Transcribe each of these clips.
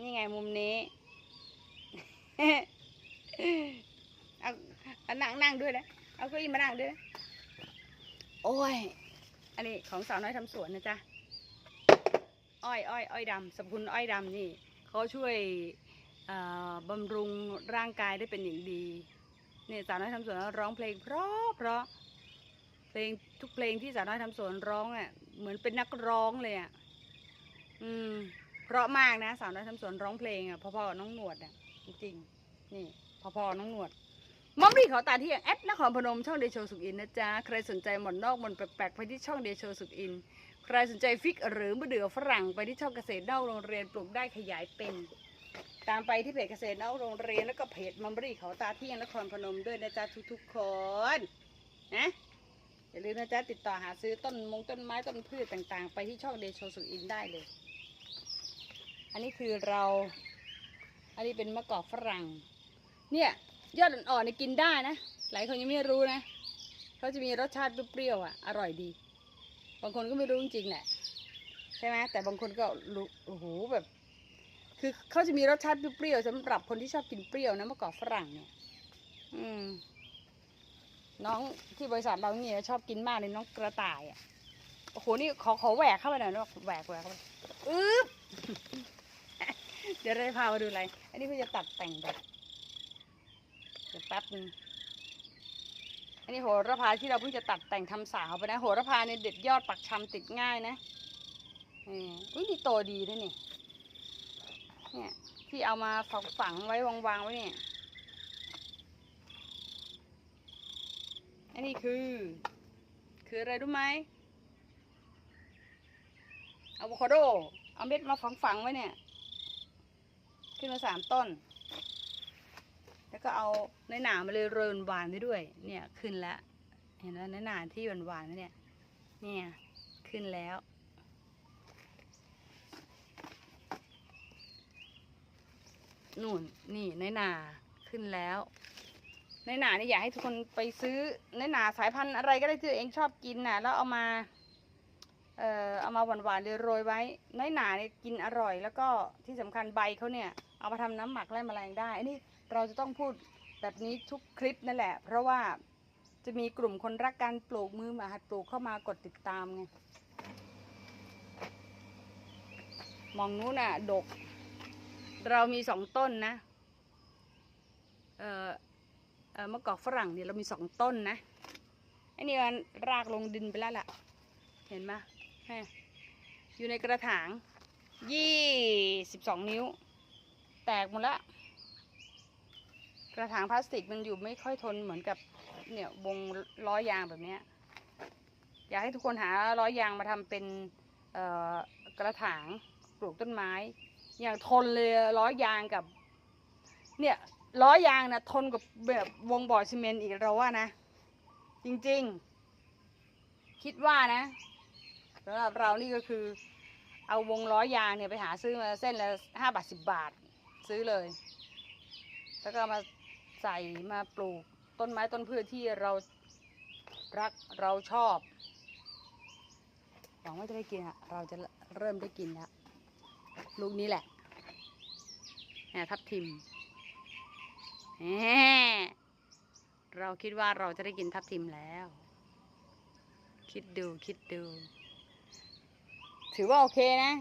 นี่ไงมุมนี้เอาเอานั่งนั่งด้วยนะ เอาเก้าอี้มานั่งด้วยนะโอ้ย อันนี้ของสาวน้อยทำสวนนะจ๊ะ อ้อยอ้อยอ้อยดำสรรพคุณอ้อยดำนี่เขาช่วยบำรุงร่างกายได้เป็นอย่างดีเนี่ยสาวน้อยทำสวนร้องเพลงเพราะเพราะเพลงทุกเพลงที่สาวน้อยทำสวนร้องอะเหมือนเป็นนักร้องเลยอะ อืม เพราะมากนะสาวน้อยทำสวนร้องเพลงอะพอๆน้องหนวดอะจริงๆนี่พอๆน้องหนวดมอมรีขอตาที่แอดนครพนมช่องเดโชสุขอินนะจ๊ะใครสนใจหมอนนอกหมอนแปลกๆไปที่ช่องเดโชสุขอิน ใครสนใจฟิกหรือมะเดื่อฝรั่งไปที่ช่องเกษตรนอกโรงเรียนปลูกได้ขยายเป็น ตามไปที่เพจเกษตรนอกโรงเรียนแล้วก็เพจมัมรีเขาตาเที่ยงนครพนมด้วยนะจ๊ะทุกๆคนนะอย่าลืมนะจ๊ะติดต่อหาซื้อต้นมงต้นไม้ต้นพืชต่างๆ ไปที่ช่องเดโชสุอินได้เลย อันนี้คือเรา อันนี้เป็นมะกอกฝรั่ง เนี่ยยอดอ่อนๆเนี่ยกินได้นะ หลายคนยังไม่รู้นะเขาจะมีรสชาติเปรี้ยวๆอะ อร่อยดี บางคนก็ไม่รู้จริงๆแหละ ใช่ไหมแต่บางคนก็รู้โอ้โหแบบ คือเขาจะมีรสชาติเปรี้ยวๆสำหรับคนที่ชอบกินเปรี้ยวนะมะกอกฝรั่งเนี่ย อืม น้องที่บริษัทเราเนี่ยชอบกินมากเลยน้องกระต่ายอะ โอ้โห นี่ขอขอแหวกเข้าไปหน่อยนะแหวกแหวกเข้าไปอึ๊บ เดี๋ยวเราจะพามาดูอะไร อันนี้เพื่อจะตัดแต่งแบบเดี๋ยวแป๊บนึงอันนี้โหระพาที่เราเพิ่งจะตัดแต่งทำสาวไปนะ โหระพาเนี่ยเด็ดยอดปักชำติดง่ายนะนี่อุ้ยนี่โตดีด้วยนี่ เนี่ย ที่เอามาฝังฝังไว้วางๆไว้เนี่ย อันนี้คือ คืออะไรรู้ไหมอะโวคาโด เอาเม็ดมาฝังฝังไว้เนี่ย ขึ้นมาสามต้น แล้วก็เอาในหนามาเลยโรยหวานไว้ด้วย เนี่ยขึ้นแล้ว เห็นไหมในหนาที่หวานๆไว้เนี่ย เนี่ยขึ้นแล้ว นู่นนี่ในหนาขึ้นแล้วในหนานี่อยากให้ทุกคนไปซื้อในหนาสายพันธุ์อะไรก็ได้ที่ตัวเองชอบกินน่ะแล้วเอามาเอ่อเอามาหวานๆเลยโรยไว้ในหนาเนี่ยกินอร่อย แล้วก็ที่สำคัญใบเขาเนี่ย เอามาทำน้ำหมักไล่แมลงได้อันนี้เราจะต้องพูดแบบนี้ทุกคลิปนั่นแหละ เพราะว่าจะมีกลุ่มคนรักการปลูกมือมาหัดปลูกเข้ามากดติดตามไงมองนู้นน่ะ ดก เรามีสองต้นนะ เอ่อเอ่อมะกอกฝรั่งเนี่ยเรามีสองต้นนะไอ้นี่มันรากลงดินไปแล้วล่ะ เห็นไหมอยู่ในกระถางยี่สิบสองนิ้ว แตกหมดละกระถางพลาสติกมันอยู่ไม่ค่อยทนเหมือนกับเนี่ยวงล้อยางแบบนี้อยากให้ทุกคนหาล้อยางมาทำเป็นกระถางปลูกต้นไม้ อย่างทนเลยล้อยางกับ เนี่ยล้อยางนะทนกับแบบวงบ่อซีเมนต์อีกเราว่านะ จริงๆ คิดว่านะสำหรับเรานี่ก็คือ เอาวงล้อยางเนี่ยไปหาซื้อมาเส้นละห้าบาทสิบบาท ซื้อเลย แล้วก็มาใส่มาปลูกต้นไม้ต้นพืชที่เรารักเราชอบ หวังว่าจะได้กินอะเราจะเริ่มได้กินแล้วลูกนี้แหละเนี่ทับทิมแหมเราคิดว่าเราจะได้กินทับทิมแล้ว คิดดูคิดดู ถือว่าโอเคนะ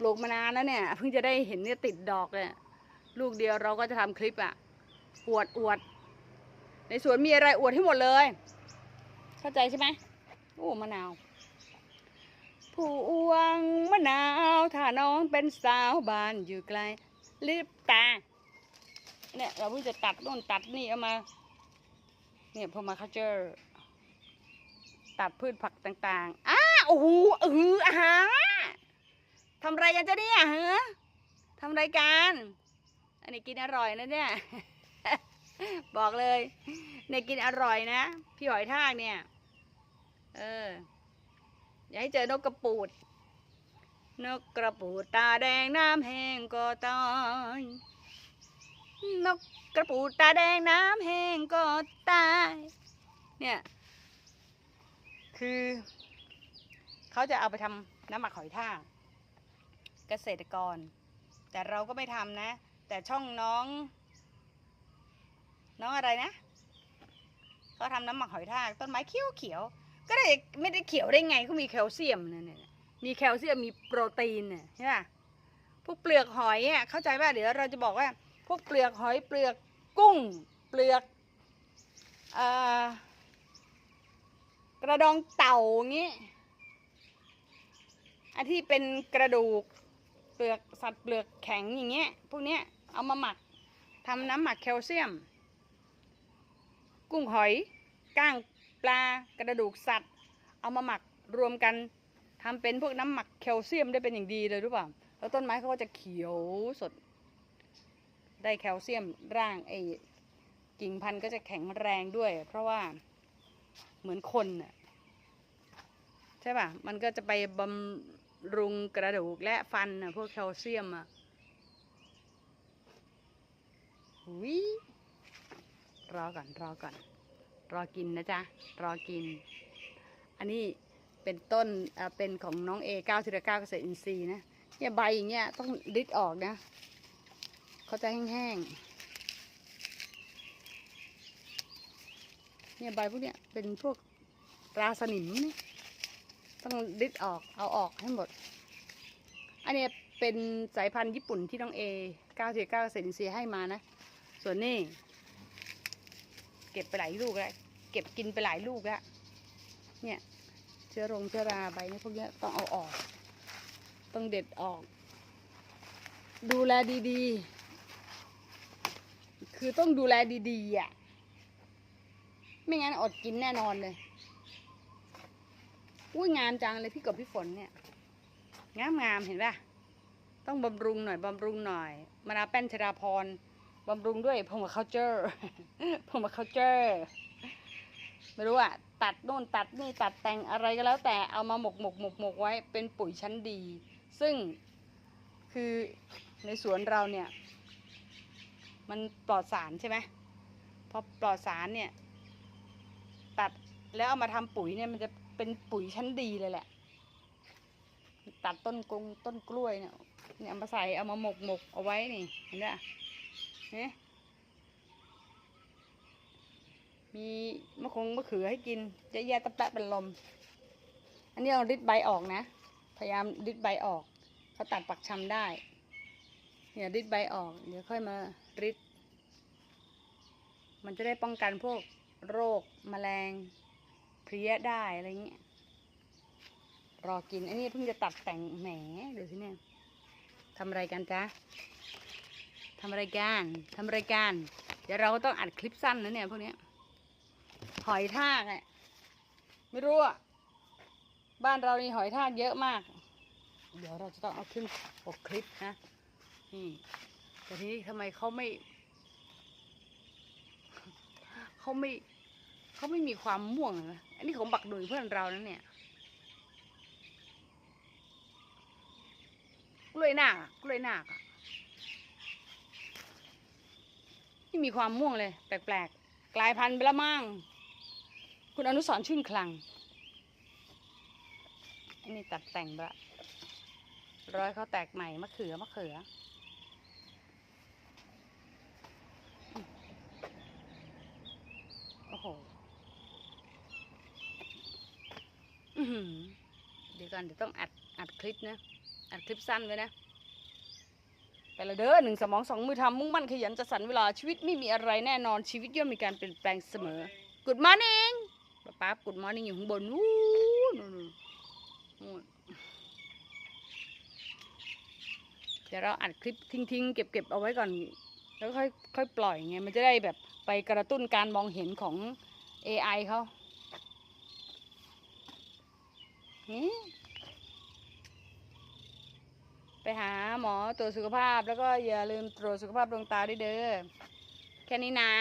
ปลูกมานานแล้วเนี่ยเพิ่งจะได้เห็นเนี่ยติดดอกเลยลูกเดียวเราก็จะทำคลิปอะอวดอวด ในสวนมีอะไรอวดให้หมดเลย เข้าใจใช่ไหมโอ้มะนาวผู้อวงมะนาวถ้าน้องเป็นสาวบ้านอยู่ไกลรีบตาเนี่ยเราเพิ่งจะตัดโน่นตัดนี่เอามา เนี่ยพอมาคัเจอร์ตัดพืชผักต่างๆอ้าโอ้โหเอออาหาร ทำไรกันจ้ะเนี่ยฮะทำไรกัน อันนี้กินอร่อยนะเนี่ย บอกเลยเนี่ยกินอร่อยนะ พี่หอยทากเนี่ย เออ อย่าให้เจอนกกระปูด นกกระปูดตาแดงน้ำแห้งก็ตาย นกกระปูดตาแดงน้ำแห้งก็ตาย เนี่ย คือ เขาจะเอาไปทำน้ำหมักหอยทาก เกษตรกร แต่เราก็ไม่ทำนะ แต่ช่องน้อง น้องอะไรนะเขาทำน้ำหมักหอยทากต้นไม้เขียวเขียวก็ได้ไม่ได้เขียวได้ไงเขามีแคลเซียมเนี่ยมีแคลเซียมมีโปรตีนเนี่ยใช่ป่ะพวกเปลือกหอยอะเข้าใจป่ะเดี๋ยวเราจะบอกว่า พวกเปลือกหอยเปลือกกุ้ง เปลือกอกระดองเต่าอย่างงี้อันที่เป็นกระดูก ปลือกสัตว์เปลือกแข็งอย่างเงี้ยพวกเนี้ยเอามาหมักทำน้ำหมักแคลเซียม กุ้งหอยก้างปลากระดูกสัตว์ เอามาหมักรวมกันทำเป็นพวกน้ำหมักแคลเซียมได้เป็นอย่างดีเลยรู้เปล่าแล้วต้นไม้เขาก็จะเขียวสด ได้แคลเซียมร่างไอ้กิ่งพันธุ์ก็จะแข็งแรงด้วย เพราะว่าเหมือนคนน่ะใช่ป่ะ มันก็จะไปบำ รุงกระดูกและฟันนะพวกแคลเซียมอะหุยรอก่อนรอก่อน รอกินนะจ๊ะ รอกิน อันนี้เป็นต้นเอ่อเป็นของน้องเอเก้าทีละเก้าเกษตรอินทรีย์นะเนี่ยใบอย่างเงี้ยต้องริดออกนะเขาจะแห้งๆเนี่ยใบพวกเนี้ยเป็นพวกราสนิมนี่ ต้องริดออกเอาออกให้หมด อันนี้เป็นสายพันธุ์ญี่ปุ่นที่น้องเอ9 9เก้าเซนซีให้มานะ ส่วนนี่เก็บไปหลายลูกแล้วเก็บกินไปหลายลูกแล้วเนี่ยเชื้อรงเชื้อราใบเนี่ยพวกนี้ต้องเอาออก ต้องเด็ดออก ดูแลดีๆ คือต้องดูแลดีๆอะ ไม่งั้นอดกินแน่นอนเลย อุ้ยงามจังเลยพี่กบพี่ฝนเนี่ยงามงามๆเห็นป่ะต้องบำรุงหน่อยบำรุงหน่อยมานาแป้นชราพรบำรุงด้วยพงมาเคาเจอร์พงมาเคาเจอร์ไม่รู้อะตัดโน่นตัดนี่ตัดแต่งอะไรก็แล้ว แต่เอามาหมกหมกหมกหมกไว้เป็นปุ๋ยชั้นดี ซึ่งคือในสวนเราเนี่ย มันปลอดสารใช่ไหมพอปลอดสารเนี่ย ตัดแล้วเอามาทำปุ๋ยเนี่ยมันจะ เป็นปุ๋ยชั้นดีเลยแหละ ตัดต้นกงต้นกล้วยเนี่ยเนี่ยเอามาใส่เอามาหมกหมกเอาไว้นี่เห็นไหมเนี่ยมีมะคงมะเขือให้กินเยอะแยะตะแปะเป็นลม อันนี้เราริดใบออกนะ พยายามริดใบออกเขาตัดปักชำได้ เนี่ยริดใบออกเดี๋ยวค่อยมาริดมันจะได้ป้องกันพวกโรคแมลง เพลี้ยได้อะไรเงี้ย รอกินอันนี้เพิ่งจะตัดแต่งแหมเดี๋ยวสิเนี่ยทำอะไรกันจ๊ะทำอะไรกันทำอะไรกันเดี๋ยวเราก็ต้องอัดคลิปสั้นนะเนี่ยพวกนี้หอยทากอะไม่รู้อะบ้านเรานี่หอยทากเยอะมาก เดี๋ยวเราจะต้องเอาขึ้นปกคลิปนะนี่แต่ทีนี้ทำไมเขาไม่เขาไม่เขาไม่มีความม่วงนะ อันนี้ของบักดุยเพื่อนเรานะเนี่ย กล้วยหนาคอะกล้วยหนาคอะไม่มีความม่วงเลย แปลกๆ กลายพันธุ์ไปล้วมั่งคุณอนุสรชื่นคลัง อันนี้ตัดแต่งไปละร้อยเขาแตกใหม่มะเขือมะเขืออืมโอ้โห อื้อหือ เดี๋ยวก่อนเดี๋ยวต้องอัดอัดคลิปนะ อัดคลิปสั้นไว้นะ ไปละเด้อหนึ่งสมองสองมือทำมุ่งมั่นขยันจะสรรเวลาชีวิตไม่มีอะไรแน่นอนชีวิตย่อมมีการเปลี่ยนแปลงเสมอ Good morning ป๊าป๊า Good morning อยู่ข้างบนนู้นนู่นนู่นนู่นเดี๋ยวเราอัดคลิปทิ้งๆ เก็บๆเอาไว้ก่อน แล้วค่อยค่อยปล่อยไงมันจะได้แบบไปกระตุ้นการมองเห็นของ AI เขานี่ ไปหาหมอตรวจสุขภาพแล้วก็อย่าลืมตรวจสุขภาพดวงตาด้วยเด้อแค่นี้นะ